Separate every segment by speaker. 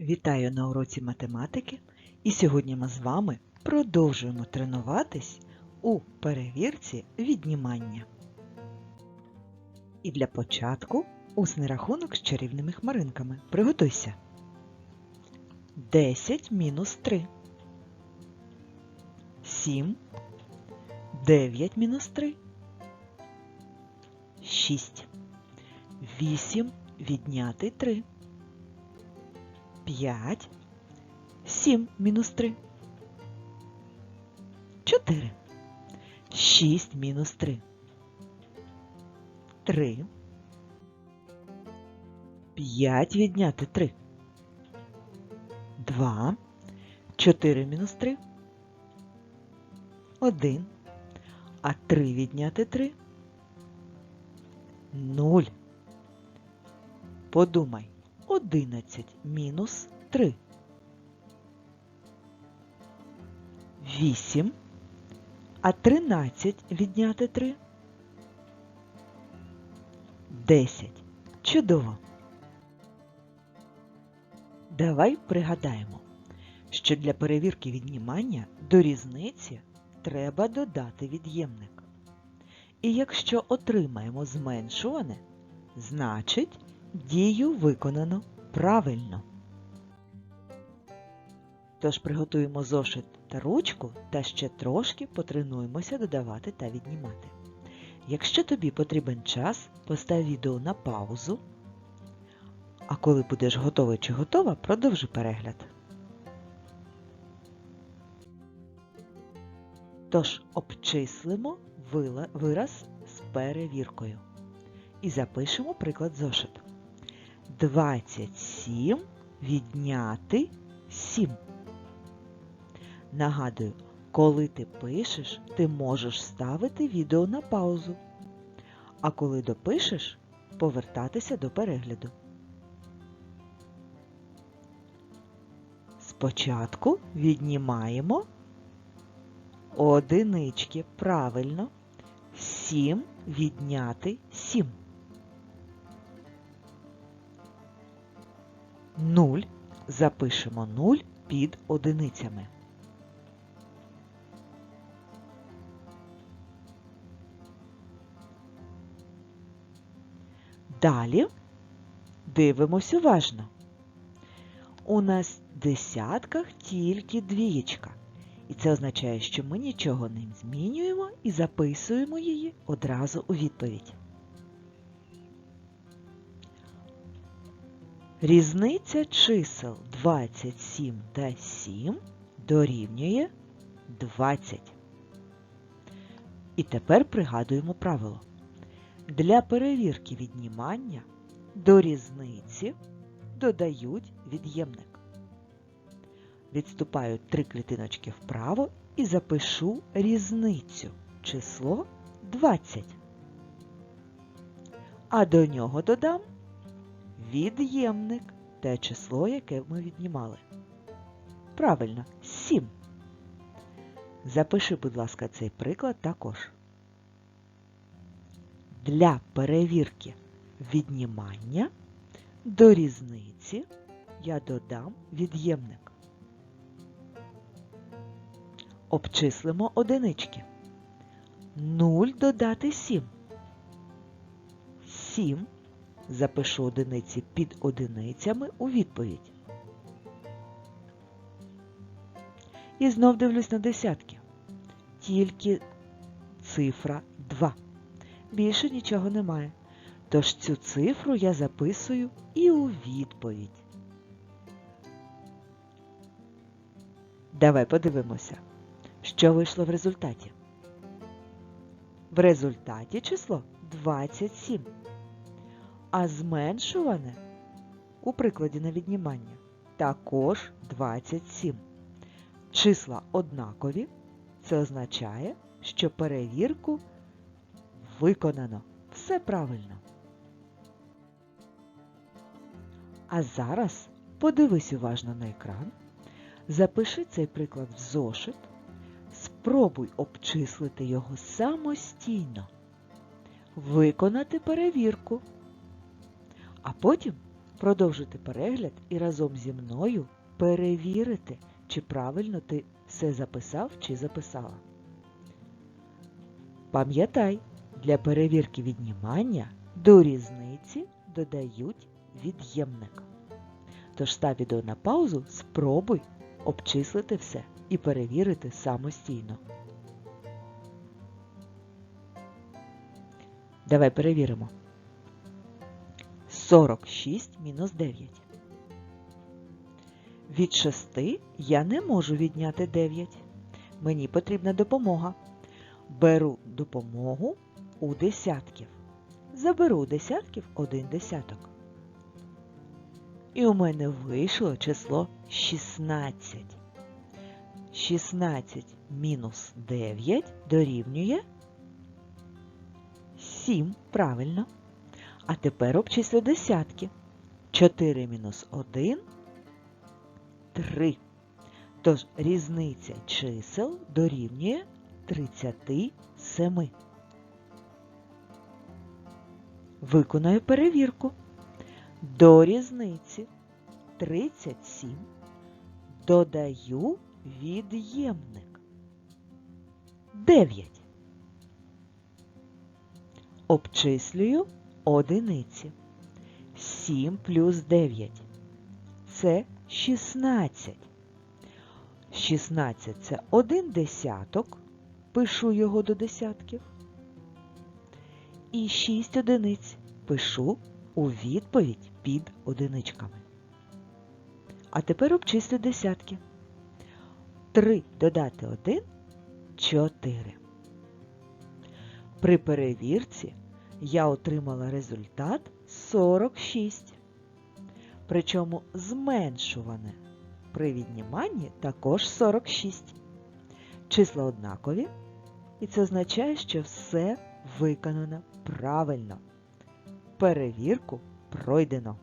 Speaker 1: Вітаю на уроці математики, і сьогодні ми з вами продовжуємо тренуватись у перевірці віднімання. І для початку усний рахунок з чарівними хмаринками. Приготуйся. 10 мінус 3. 7. 9 мінус 3. 6. 8 відняти 3. 5, 7 мінус 3. 4. 6 мінус 3. 3. 5 відняти 3. 2. 4 мінус 3. 1. А 3 відняти 3. 0. Подумай. 11 мінус 3. 8. А 13 відняти 3. 10. Чудово. Давай пригадаємо, що для перевірки віднімання до різниці треба додати від'ємник. І якщо отримаємо зменшуване, значить Дію виконано правильно. Тож приготуємо зошит та ручку та ще трошки потренуємося додавати та віднімати. Якщо тобі потрібен час, постав відео на паузу, а коли будеш готовий чи готова, продовжи перегляд. Тож обчислимо вираз з перевіркою і запишемо приклад зошиту. 27 відняти 7. Нагадую, коли ти пишеш, ти можеш ставити відео на паузу. А коли допишеш, повертатися до перегляду. Спочатку віднімаємо одинички. Правильно. 7 відняти 7. 0 запишемо 0 під одиницями. Далі дивимось уважно. У нас в десятках тільки двієчка. І це означає, що ми нічого не змінюємо і записуємо її одразу у відповідь. Різниця чисел 27 та 7 дорівнює 20. І тепер пригадуємо правило. Для перевірки віднімання до різниці додають від'ємник. Відступаю три клітиночки вправо і запишу різницю число 20. А до нього додам від'ємник те число, яке ми віднімали. Правильно, 7. Запиши, будь ласка, цей приклад також. Для перевірки віднімання до різниці я додам від'ємник. Обчислимо одинички. 0 додати 7. 7 Запишу одиниці під одиницями у відповідь. І знов дивлюсь на десятки. Тільки цифра 2. Більше нічого немає. Тож цю цифру я записую і у відповідь. Давай подивимося, що вийшло в результаті. В результаті число 27 а зменшуване у прикладі на віднімання також 27. Числа однакові. Це означає, що перевірку виконано. Все правильно. А зараз подивись уважно на екран. Запиши цей приклад в зошит. Спробуй обчислити його самостійно. Виконати перевірку а потім Продовжуйте перегляд і разом зі мною перевірити, чи правильно ти все записав чи записала. Пам'ятай, для перевірки віднімання до різниці додають від'ємник. Тож став відео на паузу, спробуй обчислити все і перевірити самостійно. Давай перевіримо. 46 мінус 9. Від 6 я не можу відняти 9. Мені потрібна допомога. Беру допомогу у десятків. Заберу у десятків один десяток. І у мене вийшло число 16. 16 мінус 9 дорівнює 7. Правильно. А тепер обчислю десятки. 4 мінус 1 3. Тож різниця чисел дорівнює 37. Виконаю перевірку. До різниці 37 додаю від'ємник 9. Обчислюю одиниці. 7 плюс 9 це 16. 16 це один десяток. Пишу його до десятків. І 6 одиниць пишу у відповідь під одиничками. А тепер обчислю десятки. 3 додати 1 4. При перевірці я отримала результат 46. Причому зменшуване при відніманні також 46. Числа однакові, і це означає, що все виконано правильно. Перевірку пройдено.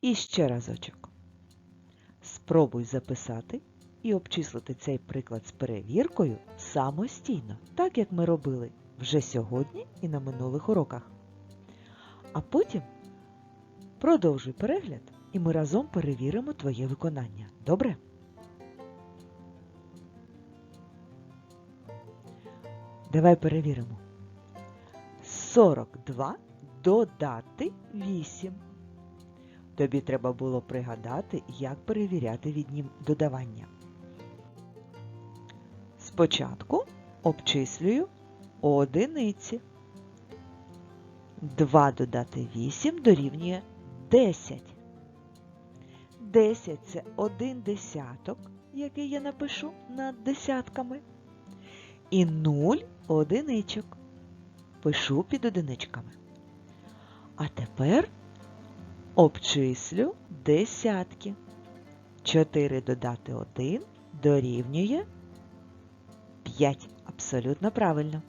Speaker 1: І ще разочок. Спробуй записати і обчислити цей приклад з перевіркою самостійно, так як ми робили вже сьогодні і на минулих уроках. А потім продовжуй перегляд і ми разом перевіримо твоє виконання. Добре? Давай перевіримо. 42 додати 8. Тобі треба було пригадати, як перевіряти віднім додавання. Спочатку обчислюю одиниці. 2 додати 8 дорівнює 10. 10 це один десяток, який я напишу над десятками. І 0 одиничок. Пишу під одиничками. А тепер обчислю десятки. 4 додати 1 дорівнює 5. Абсолютно правильно.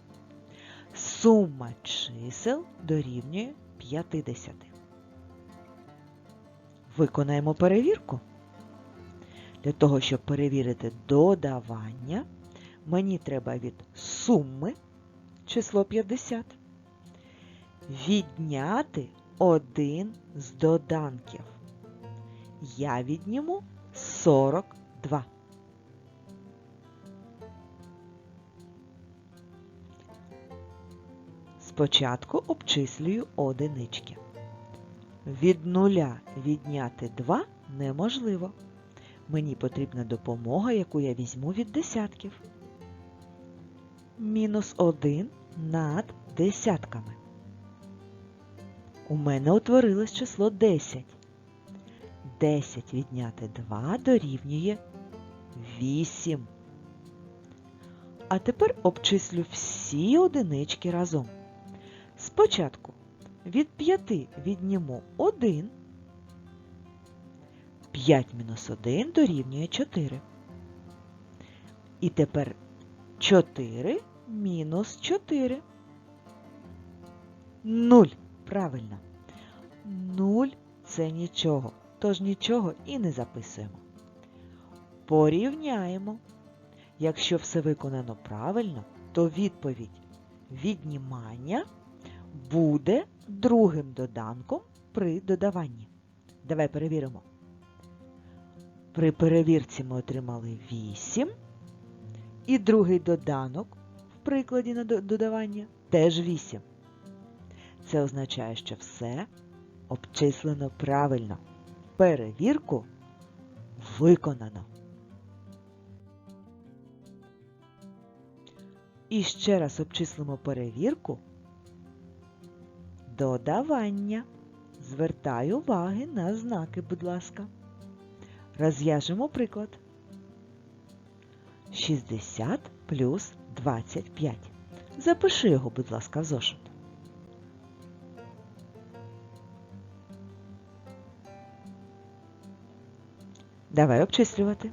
Speaker 1: Сума чисел дорівнює 50. Виконаємо перевірку. Для того, щоб перевірити додавання, мені треба від суми число 50 відняти один з доданків. Я відніму 42. Спочатку обчислюю одинички. Від нуля відняти 2 неможливо. Мені потрібна допомога, яку я візьму від десятків. Мінус 1 над десятками. У мене утворилось число 10. 10 відняти 2 дорівнює 8. А тепер обчислю всі одинички разом. Спочатку від 5 відніму 1. 5 мінус 1 дорівнює 4. І тепер 4 мінус 4. 0. Правильно. 0 це нічого, тож нічого і не записуємо. Порівняємо. Якщо все виконано правильно, то відповідь віднімання буде другим доданком при додаванні. Давай перевіримо. При перевірці ми отримали 8. І другий доданок в прикладі на додавання теж 8. Це означає, що все обчислено правильно. Перевірку виконано. І ще раз обчислимо перевірку. Додавання. Звертай уваги на знаки, будь ласка. Розв'яжемо приклад. 60 плюс 25. Запиши його, будь ласка, в зошит. Давай обчислювати.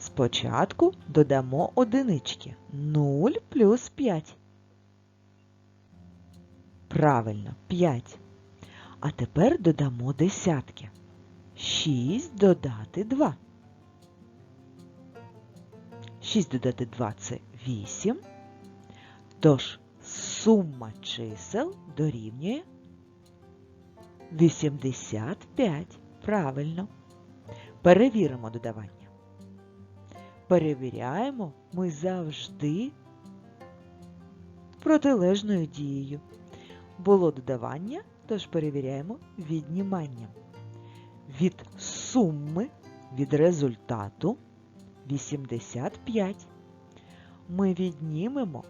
Speaker 1: Спочатку додамо одинички. 0 плюс 5. Правильно, 5. А тепер додамо десятки. 6 додати 2. 6 додати 2 це 8. Тож сума чисел дорівнює 85. Правильно. Перевіримо додавання. Перевіряємо ми завжди протилежною дією. Було додавання, тож перевіряємо відніманням. Від суми, від результату 85 ми віднімемо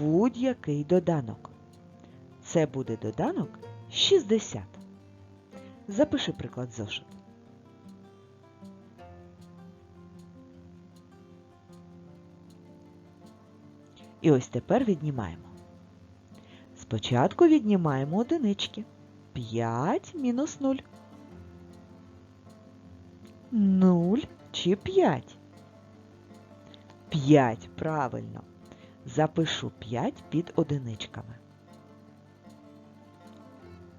Speaker 1: будь-який доданок. Це буде доданок 60. Запиши приклад зошит. І ось тепер віднімаємо. Спочатку віднімаємо одинички. 5 мінус 0. 0 чи 5? 5, правильно. Запишу 5 під одиничками.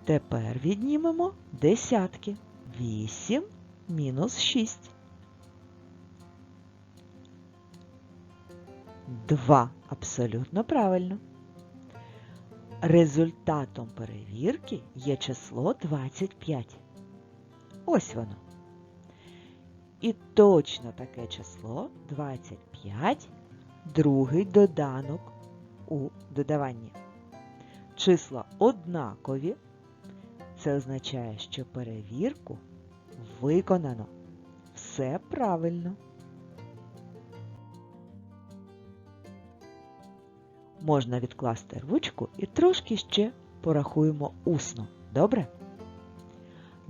Speaker 1: Тепер віднімемо десятки. 8 мінус 6. 2. Абсолютно правильно. Результатом перевірки є число 25. Ось воно. І точно таке число 25 другий доданок у додаванні. Числа однакові. Це означає, що перевірку виконано. Все правильно. Можна відкласти ручку і трошки ще порахуємо усно. Добре?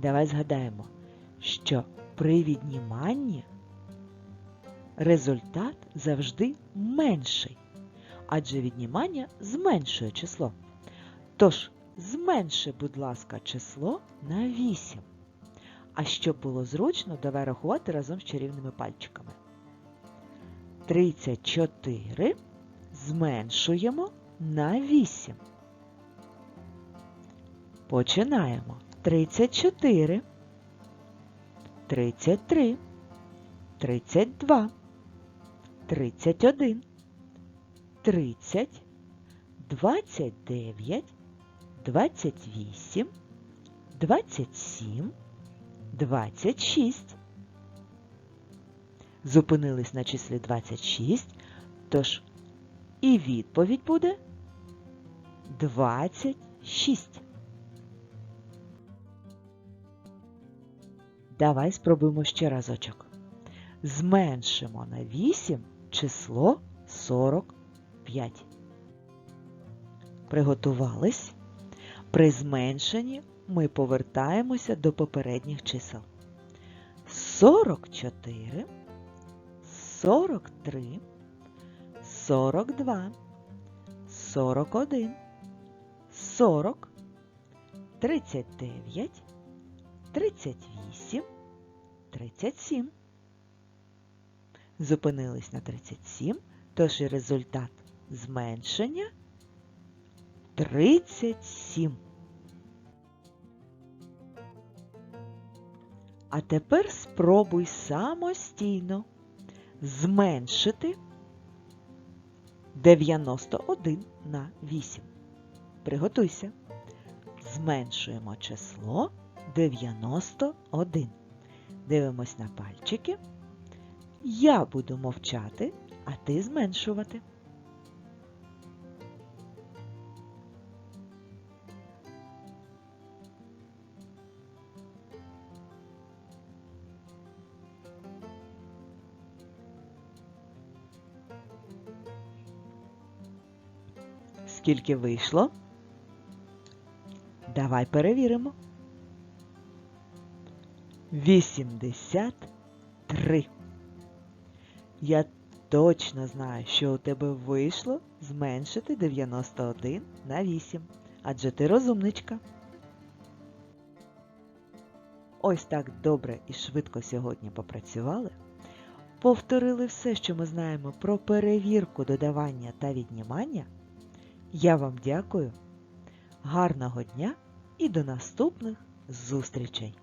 Speaker 1: Давай згадаємо, що при відніманні результат завжди менший, адже віднімання зменшує число. Тож, зменши, будь ласка, число на 8. А щоб було зручно, давай рахувати разом з чарівними пальчиками. 34 зменшуємо на 8. Починаємо. 34, 33, 32, 31, 30, 29, 28, 27, 26. Зупинились на числі 26, тож і відповідь буде 26. Давай спробуємо ще разочок. Зменшимо на 8 число 45. Приготувались. При зменшенні ми повертаємося до попередніх чисел. 44, 43, 42, 41, 40, 39, 38, 37. Зупинились на 37, тож і результат зменшення 37. А тепер спробуй самостійно зменшити 91 на 8. Приготуйся. зменшуємо число 91. Дивимось на пальчики. Я буду мовчати, а ти зменшувати. Скільки вийшло? Давай перевіримо. 83. Я точно знаю, що у тебе вийшло зменшити 91 на 8. Адже ти розумничка. Ось так добре і швидко сьогодні попрацювали. Повторили все, що ми знаємо про перевірку додавання та віднімання. Я вам дякую. Гарного дня і до наступних зустрічей!